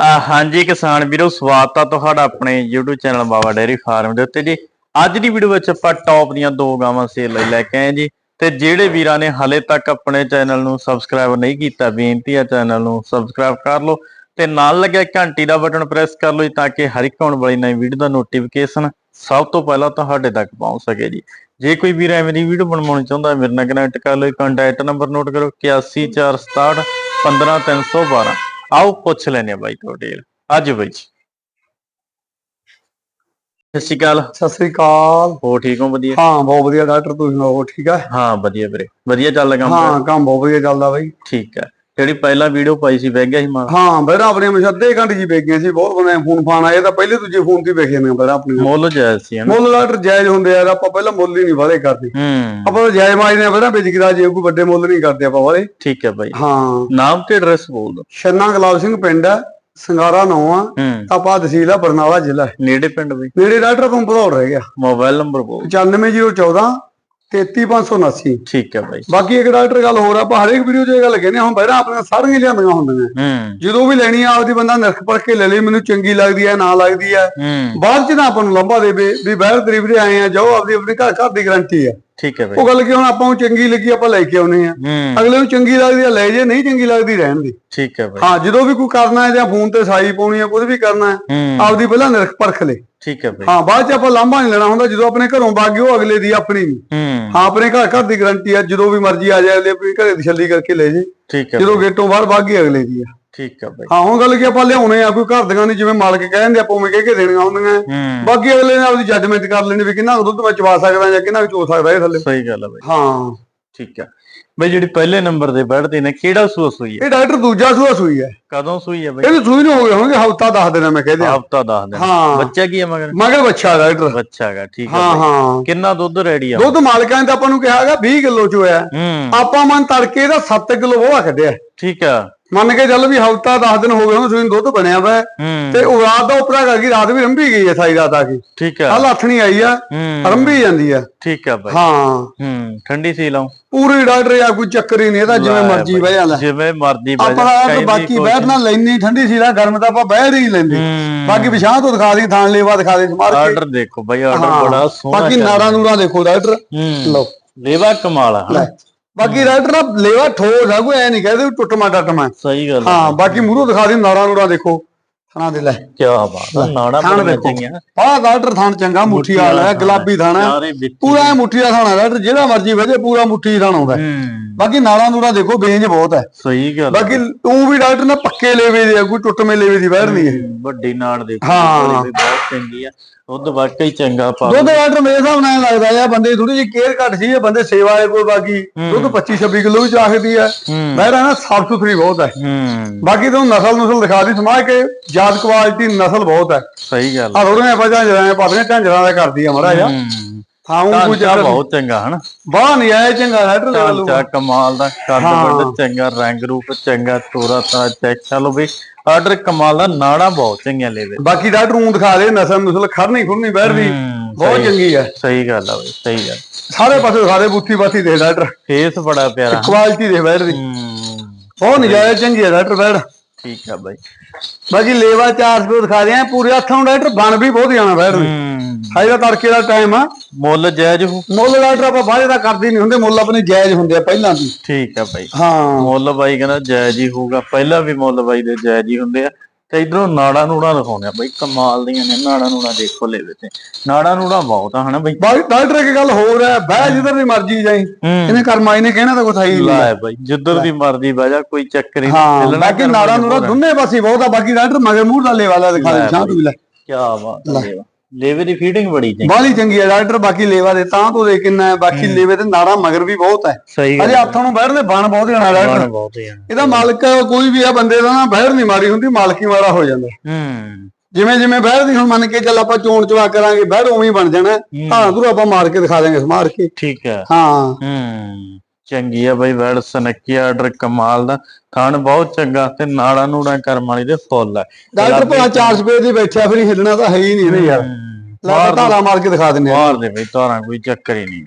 ਹਾਂਜੀ ਕਿਸਾਨ ਵੀਰੋ, ਸਵਾਗਤ ਆ ਤੁਹਾਡਾ ਆਪਣੇ YouTube channel Baba dairy farm ਦੇ ਉੱਤੇ ਜੀ। ਅੱਜ ਦੀ ਵੀਡੀਓ ਵਿੱਚ ਆਪਾਂ ਟੌਪ ਦੀਆਂ ਦੋ ਗਾਵਾਂ ਸੇਲ ਲਈ ਲੈ ਕੇ ਆਏ ਜੀ। ਤੇ ਜਿਹੜੇ ਵੀਰਾਂ ਨੇ ਹਲੇ ਤੱਕ ਆਪਣੇ ਚੈਨਲ ਨੂੰ ਸਬਸਕ੍ਰਾਈਬ ਨਹੀਂ ਕੀਤਾ, ਬੇਨਤੀ ਆ ਚੈਨਲ ਨੂੰ ਸਬਸਕ੍ਰਾਈਬ ਕਰ ਲਓ ਤੇ ਨਾਲ ਲੱਗਿਆ ਘੰਟੀ ਦਾ ਬਟਨ ਪ੍ਰੈਸ ਕਰ ਲਓ ਤਾਂ ਕਿ ਹਰ ਇੱਕ ਆਉਣ ਵਾਲੀ ਨਵੀਂ ਵੀਡੀਓ ਦਾ ਨੋਟੀਫਿਕੇਸ਼ਨ ਸਭ ਤੋਂ ਪਹਿਲਾਂ ਤੁਹਾਡੇ ਤੱਕ ਪਹੁੰਚ ਸਕੇ ਜੀ। ਜੇ ਕੋਈ ਵੀਰ ਐਵੇਂ ਦੀ ਵੀਡੀਓ ਬਣਵਾਉਣੀ ਚਾਹੁੰਦਾ, ਮੇਰੇ ਨਾਲ ਕਨੈਕਟ ਕਰ ਲਓ ਕੰਟੈਕਟ ਨੰਬਰ ਨੋਟ ਕਰੋ 814661 15312 ਆਓ ਪੁੱਛ ਲੈਨੇ ਆ ਬਾਈ ਤੁਹਾਡੇ ਅੱਜ ਬਾਈ ਜੀ। ਸਤਿ ਸ਼੍ਰੀ ਅਕਾਲ। ਸਤਿ ਸ੍ਰੀ ਅਕਾਲ। ਹੋ ਠੀਕ ਹੋ? ਵਧੀਆ। ਹਾਂ ਬਹੁਤ ਵਧੀਆ। ਡਾਕਟਰ ਤੁਸੀਂ ਸੁਣਾਓ? ਠੀਕ ਹੈ ਹਾਂ ਵਧੀਆ ਵੀਰੇ। ਵਧੀਆ ਚੱਲ ਕੰਮ ਹਾਂ ਕੰਮ ਬਹੁਤ ਵਧੀਆ ਚੱਲਦਾ ਬਾਈ। ਠੀਕ ਹੈ ਜਿਹੜੀ ਪਹਿਲਾਂ ਵੀਡੀਓ ਪਾਈ ਸੀ ਗਿਆ ਸੀ ਮਾਂ। ਹਾਂ ਬਹਿਰਾ ਆਪਣੇ ਮਸ਼ ਅੱਧੇ ਘੰਟੇ ਜੀ ਵੇਖੀਆਂ ਸੀ ਬਹੁਤ ਬੰਦੇ ਫੋਨ ਫਾਨ ਆਏ ਤਾਂ ਪਹਿਲੇ ਦੂਜੇ ਫੋਨ ਤੇ ਵੇਖੇ ਨੇ ਬਹਿਰਾ ਆਪਣੇ ਮੁੱਲ ਜਾਇਜ਼ ਸੀ ਹਨਾ ਮੁੱਲ ਡਾਕਟਰ ਜਾਇਜ਼ ਹੁੰਦੇ ਯਾਰ ਆਪਾਂ ਪਹਿਲਾਂ ਮੁੱਲ ਹੀ ਨਹੀਂ ਵਾਲੇ ਕਰਦੇ। ਹੂੰ। ਆਪਾਂ ਤਾਂ ਜਾਇਜ਼ ਮਾਜ ਨੇ ਬਹਿਰਾ ਵੇਚ ਕਿਦਾ ਜੇ ਕੋਈ ਵੱਡੇ ਮੁੱਲ ਨਹੀਂ ਕਰਦੇ ਆਪਾਂ ਵਾਲੇ ਠੀਕ ਹੈ ਬਾਈ। ਹਾਂ। ਨਾਮ ਤੇ ਐਡਰੈਸ ਬੋਲ ਦੋ ਛੰਨਾ ਗੁਲਾਬ ਸਿੰਘ ਪਿੰਡ ਹੈ ਸੰਗਾਰਾ ਨੌ ਆ। ਆਪਾਂ ਤਹਿਸੀਲ ਆ ਬਰਨਾਲਾ ਜ਼ਿਲ੍ਹਾ। ਨੇੜੇ ਪਿੰਡ ਬਾਈ। ਨੇੜੇ ਡਾਕਟਰ ਪੰਪ ਦੌੜ ਰਹਿ ਗਿਆ। ਮੋਬਾਈਲ ਨੰਬਰ ਬੋਲ 95014 33579 ਠੀਕ ਹੈ ਬਾਈ। ਬਾਕੀ ਇੱਕ ਡਾਕਟਰ ਗੱਲ ਹੋਰ ਆ, ਆਪਾਂ ਹਰੇਕ ਵੀਡੀਓ 'ਚ ਇਹ ਗੱਲ ਕਹਿੰਦੇ ਹਾਂ ਹੁਣ ਪਹਿਲਾਂ ਆਪਣੀਆਂ ਸਾਰੀਆਂ ਲਿਆਂਦੀਆਂ ਹੁੰਦੀਆਂ। ਜਦੋਂ ਵੀ ਲੈਣੀ ਆ ਆਪਦੀ ਬੰਦਾ ਨਿਰਖ ਪਰਖ ਕੇ ਲੈ ਲਈ ਮੈਨੂੰ ਚੰਗੀ ਲੱਗਦੀ ਹੈ ਨਾ ਲੱਗਦੀ ਹੈ। ਬਾਅਦ ਚ ਨਾ ਆਪਾਂ ਨੂੰ ਲੰਬਾ ਦੇਵੇ ਵੀ ਬਾਹਰ ਤਰੀਫ ਦੇ ਆਏ ਆ ਜਾਓ ਆਪਦੀ ਆਪਣੀ ਘਰ ਘਰ ਦੀ ਗਾਰੰਟੀ ਹੈ ਠੀਕ ਹੈ ਬਾਈ। ਉਹ ਗੱਲ ਕਿ ਹੁਣ ਆਪਾਂ ਨੂੰ ਚੰਗੀ ਲੱਗੀ ਆਪਾਂ ਲੈ ਕੇ ਆਉਨੇ ਆ। ਅਗਲੇ ਨੂੰ ਚੰਗੀ ਲੱਗਦੀ ਆ ਲੈ ਜੇ ਨਹੀਂ ਚੰਗੀ ਲੱਗਦੀ ਰਹਿਣ ਦੀ। ਠੀਕ ਹੈ ਬਾਈ। ਹਾਂ ਜਦੋਂ ਵੀ ਕੋਈ ਕਰਨਾ ਹੈ ਜਾਂ ਫੋਨ ਤੇ ਸਾਈ ਪਾਉਣੀ ਹੈ ਕੁਝ ਵੀ ਕਰਨਾ ਹੈ ਆਪਦੀ ਪਹਿਲਾਂ ਨਿਰਖ ਪਰਖ ਲੈ। ਠੀਕ ਹੈ ਬਾਈ। ਹਾਂ ਬਾਅਦ ਚ ਆਪਾਂ ਲਾਂਭਾ ਨਹੀਂ ਲੈਣਾ ਹੁੰਦਾ ਜਦੋਂ ਆਪਣੇ ਘਰੋਂ ਬਾਗੀ ਉਹ ਅਗਲੇ ਦੀ ਆਪਣੀ ਨਹੀਂ ਹੂੰ। ਹਾਂ ਆਪਣੇ ਘਰ ਘਰ ਦੀ ਗਾਰੰਟੀ ਆ ਜਦੋਂ ਵੀ ਮਰਜ਼ੀ ਆ ਜਾਏ ਅਗਲੇ ਆਪਣੀ ਘਰੇ ਦੀ ਛੱਲੀ ਕਰਕੇ ਲੈ ਜੇ। ਠੀਕ ਹੈ ਜਦੋਂ ਗੇਟੋਂ ਬਾਹਰ ਬਾਗੀ ਅਗਲੇ ਦੀ ਆ। ਠੀਕ ਹੈ ਬਾਈ। ਹਾਂ ਹੁਣ ਗੱਲ ਕੀ ਆਪਾਂ ਲਿਆਉਣੇ ਆ ਕੋਈ ਘਰ ਦੀਆਂ ਨਹੀਂ ਜਿਵੇਂ ਮਾਲਕ ਕਹਿੰਦੇ ਆਪਾਂ ਉਵੇਂ ਕਹਿ ਕੇ ਦੇਣੀਆਂ ਹੁੰਦੀਆਂ ਬਾਕੀ ਅਗਲੇ ਨੇ ਆਪਦੀ ਜੱਜਮੈਂਟ ਕਰ ਲੈਣੀ ਵੀ ਕਿੰਨਾ ਦੁੱਧ ਮੈਂ ਚਵਾ ਸਕਦਾ ਜਾਂ ਕਿੰਨਾ ਚੋ ਸਕਦਾ ਇਹ ਥੱਲੇ। ਸਹੀ ਗੱਲ ਹੈ ਬਾਈ। ਹਾਂ। ਠੀਕ ਹੈ ਬਾਈ ਜਿਹੜੀ ਪਹਿਲੇ ਨੰਬਰ ਤੇ ਬੈਠਦੇ ਨੇ ਕਿਹੜਾ ਸੂਆ ਸੂਈ ਹੈ ਇਹ ਡਾਕਟਰ ਦੂਜਾ ਸੂਆ ਸੂਈ ਹੈ ਕਦੋਂ ਸੂਈ ਹੈ ਬਾਈ? ਇਹਦੀ ਸੂਈ ਨੂੰ ਹੋ ਗਏ ਹੋਣਗੇ ਹਫਤਾ ਦੱਸ ਦੇਣਾ ਮੈਂ ਕਹਿੰਦੇ ਹਫਤਾ ਦੱਸ ਦਿਨ। ਹਾਂ। ਬੱਚਾ ਕੀ ਹੈ ਮਗਰ? ਮਗਰ ਬੱਚਾ ਡਾਕਟਰ। ਬੱਚਾ ਹੈਗਾ ਠੀਕ ਹੈ ਹਾਂ। ਹਾਂ। ਕਿੰਨਾ ਦੁੱਧ ਰੈਡੀ ਆ? ਦੁੱਧ ਮਾਲਕਾਂ ਨੇ ਤਾਂ ਆਪਾਂ ਨੂੰ ਕਿਹਾ ਹੈਗਾ 20 ਕਿਲੋ ਚ ਹੋਇਆ ਹੂੰ। ਆਪਾਂ ਮਨ ਤੜਕੇ ਦਾ 7 ਕਿਲੋ ਉਹ ਕੱਢਿਆ ਠੀਕ ਆ। ਮੰਨ ਕੇ ਚੱਲ ਵੀ ਹਫਤਾ 10 ਦਿਨ ਹੋ ਗਏ ਹੁਣ ਸੂਈ ਦੁੱਧ ਬਣਿਆ ਵਾ। ਹੂੰ। ਤੇ ਉਹ ਰਾਤ ਦਾ ਉਪਰਾ ਕਰ ਗਈ ਰਾਤ ਵੀ ਰੰਭੀ ਗਈ ਹੈ ਸਾਈ ਰਾਤ ਆ ਕੇ। ਠੀਕ ਆ। ਕੱਲ ਨਹੀਂ ਆਈ ਆ ਹੂੰ। ਰੰਭੀ ਜਾਂਦੀ ਆ। ਠੀਕ ਆ ਬਾਈ। ਹਾਂ। ਹੂੰ ਠੰਡੀ ਸੀ ਲਾਉ। ਪੂਰੀ ਡਾਕਟਰ ਆ ਕੋਈ ਚੱਕਰ ਹੀ ਨਹੀਂ ਇਹਦਾ ਜਿਵੇਂ ਮਰਜ਼ੀ ਬਹਿ ਜਾਂਦਾ। ਜਿਵੇਂ ਮਰਜ਼ੀ ਬਹਿ ਆਪਾਂ ਜਾ, ਤਾਂ ਕਈ ਬਾਕੀ ਵੀ ਬੈਠ ਨਾਲ ਲੈਣੀ ਠੰਡੀ ਸੀ ਨਾ ਗਰਮ ਤਾਂ ਆਪਾਂ ਬਹਿ ਹੀ ਲੈਂਦੇ। ਹੂੰ। ਬਾਕੀ ਵਿਸ਼ਾਂ ਤੋਂ ਦਿਖਾ ਦੇ ਥਾਣ ਲੇਵਾ ਦਿਖਾ ਦੇ ਸਮਾਰ ਕੇ। ਆਰਡਰ ਦੇਖੋ ਬਾਈ ਆਰਡਰ ਬੜਾ ਸੋਹਣਾ ਬਾਕੀ ਨਾੜਾ ਨੂੜਾ ਦੇਖੋ ਡਾਕਟਰ। ਹੂੰ। ਲਓ। ਲੇਵਾ ਕਮਾਲ ਆ। ਹਨਾ? ਬਾਕੀ ਡਾਕਟਰ ਨਾ ਲੇਵਾ ਠੋਸ ਆ ਕੋਈ ਐ ਨਹੀਂ ਕਹਦੇ ਟੁੱਟਮਾ ਟੱਟਮਾ ਸਹੀ ਗੱਲ ਹਾਂ ਬਾਕੀ ਮੂਹਰੋਂ ਦਿਖਾ ਦੇ ਨਾੜਾ ਨੂੜਾ ਦੇਖੋ ਥਾਣਾ ਦੇ ਲੈ। ਕੀ ਬਾਤ ਆ ਨਾੜਾ ਥਾਣ ਬੜਾ ਦੇਖੋ। ਚੰਗੀਆਂ। ਆਹ ਡਾਕਟਰ ਥਾਣ ਚੰਗਾ ਮੁੱਠੀ ਵਾਲਾ ਹੈ ਗੁਲਾਬੀ ਥਾਣਾ ਹੈ। ਪੂਰਾ ਮੁੱਠੀ ਦਾ ਥਾਣਾ ਡਾਕਟਰ ਜਿਹੜਾ ਮਰਜ਼ੀ ਵਜੇ ਪੂਰਾ ਮੁੱਠੀ ਥਾਣ ਆਉਂਦਾ ਹੈ। ਹੂੰ। ਬਾਕੀ ਨਾੜਾ ਨੂੜਾ ਦੇਖੋ ਬੇਂਜ ਬਹੁਤ ਹੈ। ਸਹੀ ਗੱਲ ਆ। ਬਾਕੀ ਤੂੰ ਵੀ ਡਾਕਟਰ ਨਾ ਪੱਕੇ ਲੇਵੇ ਦੇ ਆ, ਕੋਈ ਟੁੱਟਵੇਂ ਲੇਵੇ ਦੀ ਬਹਿਰ ਨਹੀਂ ਹੈ। ਵੱਡੀ ਨਾੜ ਦੇਖੋ ਹਾਂ। ਵੀ ਬਹੁਤ ਚੰਗੀ ਆ। ਦੁੱਧ ਵਾਕਈ ਚੰਗਾ ਪਾ ਦੁੱਧ ਡਾਕਟਰ ਮੇਰੇ ਹਿਸਾਬ ਨਾਲ ਐਂ ਲੱਗਦਾ ਯਾ ਬੰਦੇ ਥੋੜੀ ਜਿਹੀ ਕੇਅਰ ਘੱਟ ਸੀ ਇਹ ਬੰਦੇ ਸੇਵਾ ਹੈ ਕੋਈ ਬਾਕੀ ਦੁੱਧ 25 26 ਕਿਲੋ ਵੀ ਚਾਹਦੀ ਹੈ। ਬਹਿਰਾ ਨਾ ਸਾਫ਼ ਸੁਥਰੀ ਬਹੁਤ ਹੈ। ਹੂੰ। ਬਾਕੀ ਤੁਹਾਨੂੰ ਨਸਲ ਨਸਲ ਦਿਖਾ ਦੀ ਸਮਾਜ ਕੇ ਜਾਤ ਕੁਆਲਿਟੀ ਨਸਲ ਬਹੁਤ ਹੈ। ਸਹੀ ਗੱਲ ਆ ਥੋੜੀਆਂ ਆਪਾਂ ਝਾਂਜਰਾਂ ਪਾਦੀਆਂ ਝਾਂਜਰਾਂ ਦਾ ਕਰਦੀ ਆ ਮਹਾਰਾਜ ਹੂੰ। ਹਾਂ ਉਹ ਕੋਈ ਢਾਂਚਾ ਬਹੁਤ ਚੰਗਾ ਹਨਾ? ਬਾਹ ਨਹੀਂ ਆਇਆ ਚੰਗਾ ਡਾਕਟਰ ਲੈਵਲ ਢਾਂਚਾ ਕਮਾਲ ਦਾ ਕੱਦ ਵੱਡ ਚੰਗਾ ਰੰਗ ਰੂਪ ਚੰਗਾ ਤੋਰਾ ਤਾਂ ਚੈੱਕ ਚਲੋ ਬਈ ਆਰਡਰ ਕਮਾਲ ਦਾ ਨਾੜਾ ਬਹੁਤ ਚੰਗੀਆਂ ਲੈਵੇ ਬਾਕੀ ਡਾਕਟਰ ਨੂੰ ਦਿਖਾ ਦੇ ਨਸਲ ਨਸਲ ਖੜਨੀ ਖੁਰਨੀ ਬਹਿਰ ਦੀ। ਹੂੰ, ਬਹੁਤ ਚੰਗੀ ਹੈ ਸਹੀ ਗੱਲ ਆ ਬਈ ਸਹੀ ਗੱਲ। ਸਾਰੇ ਪਾਸੇ ਸਾਰੇ ਬੁੱਥੀ ਬਾਥੀ ਦੇ ਡਾਕਟਰ ਫੇਸ ਬੜਾ ਪਿਆਰਾ। ਕੁਆਲਿਟੀ ਦੇ ਬਹਿਰ ਦੀ। ਬਹੁਤ ਨਜਾਇਜ਼ ਚੰਗੀ ਹੈ ਡਾਕਟਰ ਬਹਿਰ। ਠੀਕ ਆ ਬਾਈ। ਬਾਕੀ ਲੇਵਾ ਚਾਰ ਸੌ ਦਿਖਾ ਦਿਆਂ ਪੂਰੇ ਹੱਥੋਂ ਡਾਕਟਰ ਬਣ ਵੀ ਬਹੁਤ ਜਾਣਾ ਬਹਿਰ ਦੀ। ਹਾਈ ਦਾ ਤੜਕੇ ਦਾ ਟਾਈਮ ਆ। ਮੁੱਲ ਜਾਇਜ਼ ਹੋ। ਮੁੱਲ ਡਾਕਟਰ ਆਪਾਂ ਬਾਹਰ ਦਾ ਕਰਦੇ ਨਹੀਂ ਹੁੰਦੇ ਮੁੱਲ ਆਪਣੇ ਜਾਇਜ਼ ਹੁੰਦੇ ਆ ਪਹਿਲਾਂ ਦੀ ਠੀਕ ਆ ਬਾਈ। ਹਾਂ। ਮੁੱਲ ਬਾਈ ਕਹਿੰਦਾ ਜਾਇਜ਼ ਹੀ ਹੋਊਗਾ ਪਹਿਲਾਂ ਵੀ ਮੁੱਲ ਬਾਈ ਦੇ ਜਾਇਜ਼ ਹੀ ਹੁੰਦੇ ਆ। ਤੇ ਇਧਰੋਂ ਨਾੜਾ ਨੂੜਾ ਦਿਖਾਉਂਦੇ ਆ ਬਾਈ ਕਮਾਲ ਦੀਆਂ ਨੇ ਨਾੜਾ ਨੂੜਾ ਦੇਖੋ ਲੈਵੇ ਤੇ। ਨਾੜਾ ਨੂੜਾ ਬਹੁਤ ਆ ਹਨਾ ਬਾਈ। ਬਾਕੀ ਡਾਕਟਰ ਇੱਕ ਗੱਲ ਹੋਰ ਹੈ ਬਹਿ ਜਿੱਧਰ ਦੀ ਮਰਜ਼ੀ ਜਾਈ ਇਹਨੇ ਕਰਮਾਈ ਨੇ ਕਹਿਣਾ ਤਾਂ ਕੋਈ ਥਾਈ ਨਹੀਂ ਲੈ ਬਾਈ ਜਿੱਧਰ ਦੀ ਮਰਜ਼ੀ ਬਹਿ ਜਾ ਕੋਈ ਚੱਕਰ ਹੀ ਹਾਂ ਚੱਲਣਾ ਬਾਕੀ ਨਾੜਾ ਨੂੜਾ। ਦੋਨੇ ਪਾਸੇ ਬਹੁਤ ਆ ਬਾਕੀ ਡਾਕਟਰ ਮਗਰ ਮੂੰਹ ਦਾ ਲੇਵਾ ਦਿਖਾ ਦੇ ਸ਼ਾਂਤ ਵੀ ਲੈ। ਕਿਆ ਬਾਤ ਹੈ ਲੇਵਾ। ਦੀ ਫੀਡਿੰਗ ਬੜੀ ਚੰਗੀ ਬਾਲੀ ਚੰਗੀ ਹੈ ਡਾਕਟਰ ਬਾਕੀ ਲੇਵਾ ਦੇ ਤਾਂ ਤੋਂ ਦੇ ਕਿੰਨਾ ਹੈ ਬਾਕੀ ਲੇਵੇ ਤੇ ਨਾੜਾ ਮਗਰ ਵੀ ਬਹੁਤ ਹੈ। ਸਹੀ ਅਜੇ ਹੱਥੋਂ ਨੂੰ ਬਹਿਰ ਦੇ ਬਣ ਬਹੁਤ ਜਾਣਾ ਡਾਕਟਰ। ਬਹੁਤ ਹੈ ਇਹਦਾ ਮਾਲਕ ਕੋਈ ਵੀ ਆ ਬੰਦੇ ਦਾ ਨਾ ਬਹਿਰ ਨਹੀਂ ਮਾਰੀ ਹੁੰਦੀ ਮਾਲਕੀ ਮਾਰਾ ਹੋ ਜਾਂਦਾ। ਹੂੰ। ਜਿਵੇਂ ਜਿਵੇਂ ਬਹਿਰ ਦੀ ਹੁਣ ਮੰਨ ਕੇ ਚੱਲ ਆਪਾਂ ਚੋਣ ਚਵਾ ਕਰਾਂਗੇ ਬਹਿਰ ਉਵੇਂ ਹੀ ਬਣ ਜਾਣਾ ਹਾਂ। ਦੂਰ ਆਪਾਂ ਮਾਰ ਕੇ ਦਿਖਾ ਦਾਂਗੇ ਸਮਾਰ ਕੇ। ਠੀਕ ਹੈ। ਹਾਂ। ਹੂੰ। ਚੰਗੀ ਆ ਬਾਈ ਵੈੜ ਸਨੱਕੀ ਆਰਡਰ ਕਮਾਲ ਦਾ। ਥਣ ਬਹੁਤ ਚੰਗਾ ਤੇ ਨਾੜਾ ਨੂੜਾ ਕਰਮ ਵਾਲੀ ਦੇ ਫੁੱਲ ਹੈ ਡਾਕਟਰ ਭਲਾ ਚਾਰ ਸਪੇਰ ਦੀ ਬੈਠਿਆ ਫਿਰ ਹਿੱਲਣਾ ਤਾਂ ਹੈ ਹੀ ਨਹੀਂ ਇਹਨੇ ਯਾਰ। ਲੈ ਧਾਰਾ ਮਾਰ ਕੇ ਦਿਖਾ ਦਿੰਨੇ ਆ। ਮਾਰ ਦੇ ਬਈ ਤਾਰਾਂ ਕੋਈ ਚੱਕਰ ਹੀ ਨਹੀਂ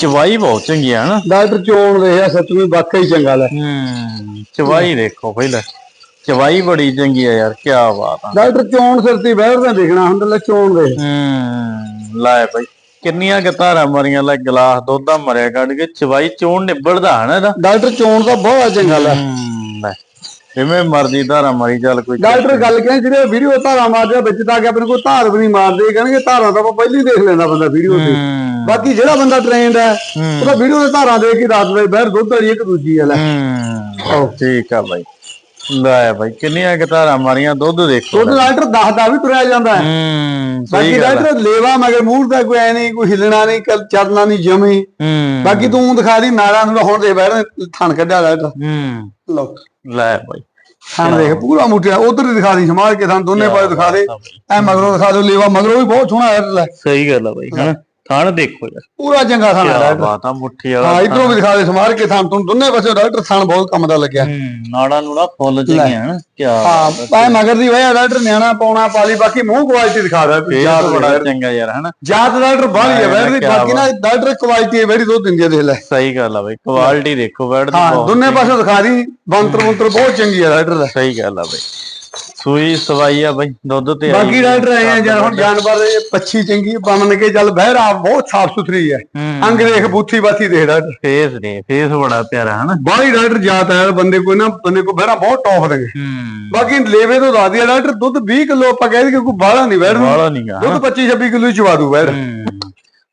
ਚਵਾਈ ਬਹੁਤ ਚੰਗੀ ਆ ਹਨਾ ਡਾਕਟਰ ਚੋਣ ਦੇ ਆ ਸੱਚੀ ਵਾਕਈ ਚੰਗਾ ਲੈ। ਹੂੰ ਚਵਾਈ ਦੇਖੋ ਪਹਿਲਾਂ ਚਵਾਈ ਬੜੀ ਚੰਗੀ ਆ ਯਾਰ ਕੀ ਬਾਤ ਆ। ਡਾਕਟਰ ਚੋਣ ਸਿਰ ਤੇ ਬੈਠਦੇ ਦੇਖਣਾ ਹੁੰਦਾ ਲੈ ਚੋਣ ਦੇ। ਹੂੰ ਲੈ ਬਈ। ਕਿੰਨੀਆਂ ਗਤਾਰਾਂ ਮਰੀਆਂ ਲੈ ਗਲਾਸ ਦੁੱਧ ਦਾ ਮਰਿਆ ਕੱਢ ਕੇ ਚਵਾਈ ਚੋਣ ਨਿਬੜਦਾ ਹਨਾ ਇਹਦਾ? ਡਾਕਟਰ ਚੋਣ ਦਾ ਬਹੁਤ ਚੰਗਾ ਲੈ ਹੂੰ, ਲੈ ਜਿਵੇਂ ਮਰਜ਼ੀ ਧਾਰਾ ਮਰੀ ਚੱਲ ਕੋਈ ਡਾਕਟਰ ਗੱਲ ਕਹਿੰਦੇ ਜਿਹੜੇ ਵੀਡੀਓ ਧਾਰਾ ਮਾਰਦੇ ਵਿੱਚ ਤਾਂ ਕੇ ਆਪਣੇ ਕੋਲ ਧਾਰ ਵੀ ਨਹੀਂ ਮਾਰਦੇ ਕਹਿੰਦੇ ਧਾਰਾਂ ਤਾਂ ਆਪਾਂ ਪਹਿਲਾਂ ਹੀ ਦੇਖ ਲੈਂਦਾ ਬੰਦਾ ਵੀਡੀਓ ਤੇ। ਬਾਕੀ ਜਿਹੜਾ ਬੰਦਾ ਟ੍ਰੇਨਡ ਹੈ ਹੂੰ। ਉਹਦਾ ਵੀਡੀਓ ਦੇ ਧਾਰਾਂ ਦੇ ਕੇ ਰਾਤ ਵੇ ਬਹਿਰ ਦੁੱਧ ਵਾਲੀ ਇੱਕ ਦੂਜੀ ਆ ਲੈ। ਹੂੰ। ਠੀਕ ਆ ਬਾਈ। ਲੈ ਬਾਈ ਕਿੰਨੀਆਂ ਗਤਾਰਾਂ ਮਾਰੀਆਂ ਦੁੱਧ ਦੇਖੋ ਦੁੱਧ ਡਾਕਟਰ ਦੱਸਦਾ ਵੀ ਤੁਰਿਆ ਜਾਂਦਾ ਹੈ। ਹੂੰ ਬਾਕੀ। ਡਾਕਟਰ ਲੇਵਾ ਮਗਰ ਮੂੰਹ ਦਾ ਕੋਈ ਐ ਨਹੀਂ ਕੋਈ ਹਿੱਲਣਾ ਨਹੀਂ ਕਲ ਚੜਨਾ ਨਹੀਂ ਜਮੀ। ਹੂੰ। ਬਾਕੀ ਤੂੰ ਦਿਖਾ ਦੀ ਨਾਰਾ ਨੂੰ ਹੁਣ ਦੇ ਬੈਠ ਥਣ ਕੱਢਿਆ ਡਾਕਟਰ ਹੂੰ। ਲੋ ਲੈ ਬਾਈ। ਥਣ ਦੇਖ ਪੂਰਾ ਮੁੱਠਿਆ ਉਧਰ ਹੀ ਦਿਖਾ ਦੀ ਸਮਾਰ ਕੇ ਥਣ ਦੋਨੇ ਪਾਸੇ ਦਿਖਾ ਦੇ। ਐ ਮਗਰੋਂ ਦਿਖਾ ਦੇ ਲੇਵਾ ਮਗਰੋਂ ਵੀ ਬਹੁਤ ਸੋਹਣਾ ਹੈ ਲੈ। ਸਹੀ ਗੱਲ ਆ ਬਾਈ ਹਨਾ ਥਾਣ ਦੇਖੋ ਯਾਰ। ਪੂਰਾ ਚੰਗਾ ਥਣ ਹੈ ਕੀ ਡਾਕਟਰ। ਬਾਤ ਆ ਮੁੱਠੀ ਹਾਂ ਇਧਰੋਂ ਵੀ ਦਿਖਾ ਦੇ ਸਮਾਰ ਕੇ ਥਣ। ਤੂੰ ਦੋਨੇ ਪਾਸੇ ਡਾਕਟਰ ਥਣ ਬਹੁਤ ਕੰਮ ਦਾ ਲੱਗਿਆ। ਹੂੰ ਨਾੜਾ ਨੂੜਾ ਫੁੱਲ ਜਗੀਆਂ ਹਨ ਕੀ ਹਾਂ ਪੈ ਮਗਰ ਦੀ ਵਜ੍ਹਾ ਡਾਕਟਰ ਨਿਆਣਾ ਪਾਉਣਾ ਪਾਲੀ ਬਾਕੀ ਮੂੰਹ ਕੁਆਲਿਟੀ ਦਿਖਾ ਦਾ ਫੇਰ ਜਾਤ ਬੜਾ ਚੰਗਾ ਯਾਰ ਹਨਾ। ਜਾਤ ਡਾਕਟਰ ਬਾਹਲੀ ਹੈ ਬੈਠ ਦੀ ਬਾਕੀ ਨਾ ਡਾਕਟਰ ਕੁਆਲਿਟੀ ਹੈ ਬੈਠੀ ਦੁੱਧ ਦਿੰਦੀ ਦੇਖ ਲੈ। ਸਹੀ ਗੱਲ ਆ ਬਾਈ ਕੁਆਲਿਟੀ ਦੇਖੋ ਬੈਠ ਦੀ ਹਾਂ ਦੋਨੇ ਪਾਸੇ ਦਿਖਾ ਦੀ ਬੰਤਰ ਮੰਤਰ ਬਹੁਤ ਚੰਗੀ ਹੈ ਡਾਕਟਰ ਦਾ। ਸਹੀ ਗੱਲ ਆ ਬਾਈ। ਸੂਈ ਸਵਾਈ ਆ ਬਾਈ ਦੁੱਧ ਤੇ ਆਈ ਬਾਕੀ ਡਾਕਟਰ ਆਏ ਆ ਜਦ ਹੁਣ ਜਾਨਵਰ ਇਹ ਪੱਛੀ ਚੰਗੀ ਮੰਨ ਕੇ ਚੱਲ ਬਹਿਰਾ ਬਹੁਤ ਸਾਫ਼ ਸੁਥਰੀ ਹੈ। ਅੰਗ ਦੇਖ ਬੂਥੀ ਬਾਥੀ ਦੇਖ ਡਾਕਟਰ ਫੇਸ ਨੇ ਫੇਸ ਬੜਾ ਪਿਆਰਾ ਹਨਾ? ਬਾਹਲੀ ਡਾਕਟਰ ਜਾਤ ਹੈ ਬੰਦੇ ਕੋਈ ਨਾ ਬੰਦੇ ਕੋ ਬਹਿਰਾ ਬਹੁਤ ਟੌਪ ਦੇਗੇ ਹੂੰ। ਬਾਕੀ ਲੇਵੇ ਤੋਂ ਦੱਸ ਦਿਆ ਡਾਕਟਰ ਦੁੱਧ 20 ਕਿਲੋ ਆਪਾਂ ਕਹਿ ਦਈਏ ਕੋਈ ਬਾਹਲਾ ਨਹੀਂ ਬੈਠ ਵਾਲਾ ਨਹੀਂਗਾ ਦੁੱਧ 25 26 ਕਿਲੋ ਹੀ ਚਵਾ ਦੂ ਬੈਠ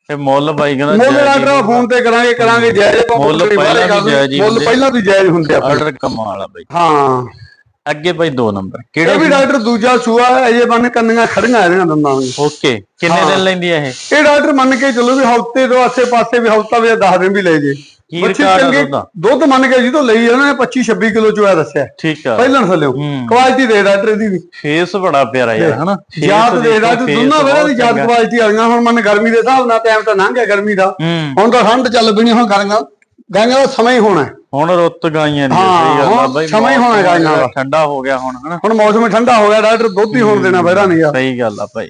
ਤੇ ਮੁੱਲ ਬਾਈ ਕਹਿੰਦਾ ਮੁੱਲ ਡਾਕਟਰ ਫੋਨ ਤੇ ਕਰਾਂਗੇ ਕਰਾਂਗੇ ਜਾਇਜ਼। ਮੁੱਲ ਪਹਿਲਾਂ ਵੀ ਜਾਇਜ਼ ਮੁੱਲ। ਪਹਿਲਾਂ ਵੀ ਜਾਇਜ਼ ਹੁੰਦੇ ਆ ਆਰਡਰ ਕਮਾਲ ਆ ਬਾਈ। ਹਾਂ। ਅੱਗੇ ਬਾਈ 2 ਨੰਬਰ। ਇਹ ਕਿਹੜਾ ਵੀ ਡਾਕਟਰ ਦੂਜਾ ਸੂਆ ਹੈ ਅਜੇ ਬੰਨ ਕੰਨੀਆਂ ਖੜੀਆਂ ਇਹਦੀਆਂ ਦੰਦਾਂ ਨੂੰ ਓਕੇ ਕਿੰਨੇ ਦਿਨ ਲੈਂਦੀ ਇਹ? ਇਹ ਡਾਕਟਰ ਮੰਨ ਕੇ ਚੱਲੋ ਵੀ ਹਫ਼ਤੇ ਤੋਂ ਆਸੇ ਪਾਸੇ ਵੀ ਹਫਤਾ ਵੀ 10 ਦਿਨ ਵੀ ਲੈ ਜੇ। ਕੀ ਰਿਕਾਰਡ ਦੁੱਧ ਮੰਨ ਕੇ ਜੀ ਤੋਂ ਲਈ ਇਹਨਾਂ ਨੇ 25 26 ਕਿਲੋ ਚੋਇਆ ਦੱਸਿਆ। ਠੀਕ ਆ। ਪਹਿਲਾਂ ਥੱਲੇ। ਕੁਆਲਿਟੀ ਦੇ ਡਾਕਟਰ ਦੀ ਵੀ। ਫੇਸ ਬੜਾ ਪਿਆਰਾ ਯਾਰ ਹਨਾ? ਜਾਤ ਦੇ ਡਾਕਟਰ ਦੋਨਾਂ ਵੇਲੇ ਦੀ ਚੰਗਾ। ਕੁਆਲਿਟੀ ਵਾਲੀਆਂ ਹੁਣ ਮੰਨ ਗਰਮੀ ਦੇ ਹਿਸਾਬ ਨਾਲ ਟਾਈਮ ਤਾਂ ਲੰਘ ਗਿਆ ਗਰਮੀ ਦਾ। ਹੁਣ ਤਾਂ ਠੰਡ ਚੱਲ ਪਣੀ ਹੁਣ ਗਾਂਗਾ ਗਾਂਗਾ ਦਾ ਸਮਾਂ ਹੀ ਹੋਣਾ ਹੈ। ਹੁਣ ਰੁੱਤ ਗਾਈਆਂ ਦੀ ਹਾਂ, ਸਹੀ ਗੱਲ ਆ ਹੁਣ ਬਾਈ ਸਮਾਂ ਹੀ ਮੌਸਮ ਹੋਣਾ ਗਾਈਆਂ ਦਾ। ਠੰਡਾ ਹੋ ਗਿਆ ਹੁਣ ਹਨਾ? ਹੁਣ ਮੌਸਮ ਠੰਡਾ ਹੋ ਗਿਆ ਡਾਕਟਰ ਦੁੱਧ ਹੀ ਹੁਣ ਦੇਣਾ ਬੈਠਾ ਨਹੀਂ ਆ। ਸਹੀ ਗੱਲ ਆ ਭਾਈ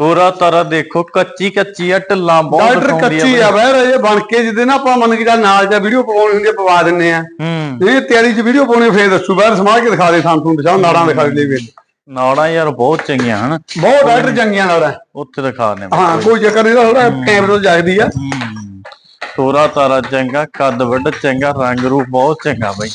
ਤੋਰਾ ਤਾਰਾ ਦੇਖੋ ਕੱਚੀ ਕੱਚੀ ਆ ਢਿੱਲਾਂ ਬਹੁਤ ਡਾਕਟਰ ਦਿਖਾਉਂਦੀ ਕੱਚੀ ਆ ਬਹਿ ਰਹੇ ਬਣ ਕੇ ਜਿੱਦੇ ਨਾ ਆਪਾਂ ਮੰਨ ਕੇ ਚੱਲ ਨਾਲ ਜਾਂ ਵੀਡੀਓ ਪਾਉਣੀ ਹੁੰਦੀ ਆ ਪਵਾ ਦਿੰਨੇ ਆ। ਹੂੰ। ਇਹ ਤਿਆਰੀ ਚ ਵੀਡੀਓ ਪਾਉਣੀ ਫੇਰ ਦੱਸੂ ਬਾਹਰ ਸਮਾ ਕੇ ਦਿਖਾ ਦੇ ਤੁਹਾਨੂੰ ਦਿਖਾਓ ਨਾੜਾਂ ਦਿਖਾ ਦੇ ਵੇ ਨਾੜਾਂ ਯਾਰ ਬਹੁਤ ਚੰਗੀਆਂ ਹਨ? ਬਹੁਤ ਡਾਕਟਰ ਚੰਗੀਆਂ ਨਾੜਾਂ। ਉੱਥੇ ਦਿਖਾ ਨੇ ਹਾਂ ਕੋਈ ਚੱਕਰ ਨਹੀਂ ਥੋੜਾ ਕੈਮਰੇ ਤੋਂ ਜਾਗਦੀ ਆ। ਤੋਰਾ ਤਾਰਾ ਚੰਗਾ ਕੱਦ ਵੱਡ ਚੰਗਾ ਰੰਗ ਰੂਪ ਬਹੁਤ ਚੰਗਾ ਬਾਈ।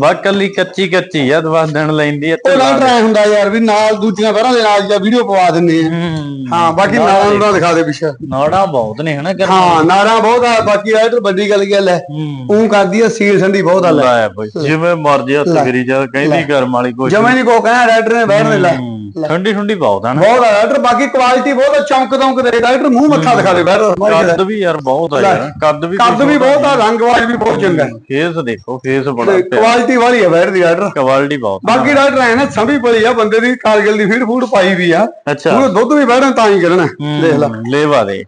ਬਾ ਕੱਲੀ ਕੱਚੀ ਕੱਚੀ ਆ ਦਵਾ ਦਿਨ ਲੈਂਦੀ ਆ ਉਹ ਡਾਕਟਰ ਐ ਹੁੰਦਾ ਯਾਰ ਵੀ ਨਾਲ ਦੂਜੀਆਂ ਬਾਹਰਾਂ ਦੇ ਨਾਲ ਜਾਂ ਵੀਡੀਓ ਪਵਾ ਦਿੰਨੇ ਆ। ਹੂੰ ਬਾਕੀ ਨਾੜਾਂ ਨੂੰ ਦਿਖਾ ਦੇ ਪਿੱਛੇ। ਨਾੜਾਂ ਬਹੁਤ ਨੇ ਹਨਾ ਕਰ ਹਾਂ ਨਾੜਾਂ ਬਹੁਤ ਆ ਬਾਕੀ ਡਾਕਟਰ ਵੱਡੀ ਗੱਲ ਕੀ ਹੈ। ਉਹ ਕਰਦੀ ਆ ਸੀਲ ਠੰਡੀ ਬਹੁਤ ਆ ਲੈ। ਜਿਵੇਂ ਮਰਜ਼ੀ ਹੱਥ ਕਰੀ ਜਾ ਕਹਿੰਦੀ ਗਰਮ ਵਾਲੀ ਕੋਈ ਜਮੇ ਨਹੀਂ ਕੋ ਕਹਿਆ ਡਾਕਟਰ ਨੇ ਬੈਠ ਦੇ ਲੈ। ਠੰਡੀ ਠੰਡੀ ਬਹੁਤ ਆ ਨਾ। ਬਹੁਤ ਆ ਡਾਕਟਰ ਬਾਕੀ ਕੁਆਲਿਟੀ ਬਹੁਤ ਆ ਚੌਂਕ ਚੌਂਕ ਦੇ। ਡਾਕਟਰ ਮੂੰਹ ਮੱਥਾ ਦਿਖਾ ਦੇ ਬੈਠ ਕੱਦ ਵੀ ਯਾਰ ਬਹੁਤ ਆ ਯਾਰ ਕੱਦ ਵੀ ਕੱਦ ਵੀ ਬਹੁਤ ਆ। ਰੰਗ ਵਾਜ ਵੀ ਬਹੁਤ ਚੰਗਾ। ਫੇਸ ਦੇਖੋ ਫੇਸ ਬੜਾ ਕੁਆਲਿਟੀ ਵਾਲੀ ਆ ਬੈਠ ਦੀ ਡਾਕਟਰ। ਕੁਆਲਿਟੀ ਬਹੁਤ ਬਾਕੀ ਡਾਕਟਰ ਐ ਨਾ ਸੰਭੀ ਪਈ ਆ ਬੰਦੇ ਦੀ ਕਾਰਗਿਲ ਦੀ ਫੀਡ ਫੂਡ ਪਾਈ ਵੀ ਆ। ਅੱਛਾ। ਉਹ ਦੁੱਧ ਵੀ ਬੈਠਣ ਤਾਂ ਹੀ ਕਰਨਾ ਦੇਖ ਲੈ। ਲੇਵਾ ਦੇ।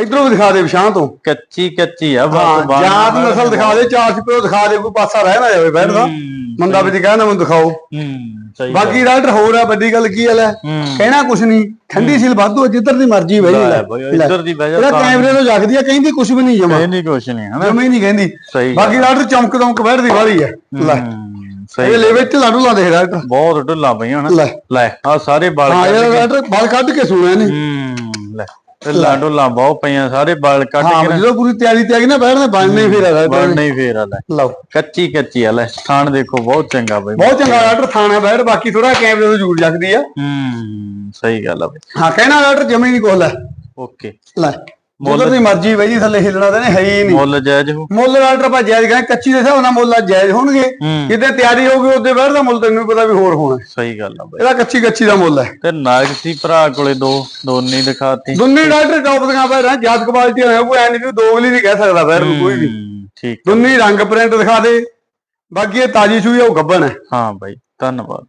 ਇਧਰੋਂ ਵੀ ਦਿਖਾ ਦੇ ਵਿਸ਼ਾਂ ਤੋਂ। ਕੱਚੀ ਕੱਚੀ ਆ ਹਾਂ ਬਸ ਬਾਹਰ ਜਾਤ ਨਸਲ ਦਿਖਾ ਦੇ ਚਾਰ ਚਪਿਓ ਦਿਖਾ ਦੇ ਕੋਈ ਪਾਸਾ ਰਹਿ ਨਾ ਜਾਵੇ ਬੈਠਦਾ ਮੰਦਾ ਵਿੱਚ ਕਹਿੰਦਾ ਮੈਨੂੰ ਦਿਖਾਓ। ਹੂੰ ਸਹੀ ਬਾਕੀ ਡਾਕਟਰ ਹੋਰ ਆ ਵੱਡੀ ਗੱਲ ਕੀ ਹੂੰ। ਕਹਿਣਾ ਕੁਛ ਨਹੀਂ ਠੰਡੀ ਸੀਲ ਵਾਧੂ ਜਿੱਧਰ ਦੀ ਮਰਜ਼ੀ ਬਹਿ ਬਈ ਇੱਧਰ ਦੀ ਬਹਿ ਜਾ ਇਹਦਾ ਕੈਮਰੇ ਤੋਂ ਜਗਦੀ ਆ ਕਹਿੰਦੀ ਕੁਛ ਵੀ ਨਹੀਂ ਜਮਾ। ਨਹੀਂ ਕੁਛ ਨਹੀਂ ਹਨਾ? ਜਮਾ ਹੀ ਨਹੀਂ ਕਹਿੰਦੀ। ਬਾਕੀ ਡਾਕਟਰ ਚਮਕ ਦਮਕ ਬੈਠਦੀ ਵਾਲੀ ਆ। ਲੈ। ਹੂੰ, ਸਹੀ ਇਹ ਲੈਵੇ ਚ ਲਾਡੂ ਲਾ ਦੇਖ ਡਾਕਟਰ ਬਹੁਤ ਢੁੱਲਾ ਪਈਆਂ ਹਨਾ? ਲੈ। ਆ ਸਾਰੇ ਬਾਲ ਹਾਂ ਕੱਢ ਕੇ। ਬਾਲ ਕੱਢ ਕੇ ਸੁਣਿਆ ਨੇ। ਹੂੰ ਲੈ। ਢਿੱਲਾ ਢੁੱਲਾ ਬਹੁਤ ਪਈਆਂ ਸਾਰੇ ਬਾਲ ਕੱਢ ਹਾਂ ਕੇ ਜਦੋਂ ਪੂਰੀ ਤਿਆਰੀ ਤੇ ਆ ਗਈ ਨਾ ਬੈਠਦੇ ਬਣਨੇ ਫੇਰ ਆ ਡਾਕਟਰ ਬਣ ਨਹੀਂ ਫੇਰ ਆ ਲੈ। ਲਓ। ਕੱਚੀ ਕੱਚੀ ਆ ਲੈ ਥਾਣ ਦੇਖੋ ਬਹੁਤ ਚੰਗਾ ਬਈ। ਬਹੁਤ ਚੰਗਾ ਡਾਕਟਰ ਥਾਣਾ ਬੈਠ ਬਾਕੀ ਥੋੜਾ ਕੈਮਰੇ ਤੋਂ ਜੂੜ ਜਗਦੀ ਆ। ਹੂੰ ਸਹੀ ਗੱਲ ਆ ਬਈ। ਹਾਂ ਕਹਿਣਾ ਡਾਕਟਰ ਜਮੇ ਨਹੀਂ ਕੋਲ ਲੈ। ਓਕੇ। ਲੈ। ਮੁੱਲ ਦੀ ਮਰਜ਼ੀ ਬਈ ਜੀ ਥੱਲੇ ਹਿੱਲਣਾ ਤਾਂ ਨਹੀਂ ਹੈ ਹੀ ਨਹੀਂ। ਮੁੱਲ ਜਾਇਜ਼ ਹੋ ਮੁੱਲ ਡਾਕਟਰ ਆਪਾਂ ਜਾਇਜ਼ ਗਏ ਕੱਚੀ ਦੇ ਹਿਸਾਬ ਨਾਲ ਮੁੱਲ ਜਾਇਜ਼ ਹੋਣਗੇ। ਜਿੱਦੇ ਤਿਆਰੀ ਹੋਊਗੀ ਉਹਦੇ ਬਾਅਦ ਦਾ ਮੁੱਲ ਤੈਨੂੰ ਪਤਾ ਵੀ ਹੋਰ ਹੋਣਾ। ਸਹੀ ਗੱਲ ਆ ਬਈ। ਇਹਦਾ ਕੱਚੀ ਕੱਚੀ ਦਾ ਮੁੱਲ ਹੈ। ਤੇ ਨਾਗ ਸੀ ਭਰਾ ਕੋਲੇ ਦੋ ਦੋਨੇ ਦਿਖਾਤੀ। ਦੁੰਨੇ ਡਾਕਟਰ ਟੌਪ ਦੀਆਂ ਬੈਰਾਂ ਜਾਤ ਕੁਆਲਿਟੀ ਹੋਇਆ ਕੋਈ ਐ ਨਹੀਂ ਵੀ ਦੋਗਲੀ ਨਹੀਂ ਕਹਿ ਸਕਦਾ ਨੂੰ ਕੋਈ ਵੀ। ਠੀਕ ਦੁੰਨੀ ਰੰਗ ਪ੍ਰਿੰਟ ਦਿਖਾ ਦੇ। ਬਾਕੀ ਇਹ ਤਾਜੀ ਸੂਈ ਉਹ ਗੱਬਨ ਹੈ। ਹਾਂ ਬਾਈ ਧੰਨਵਾਦ।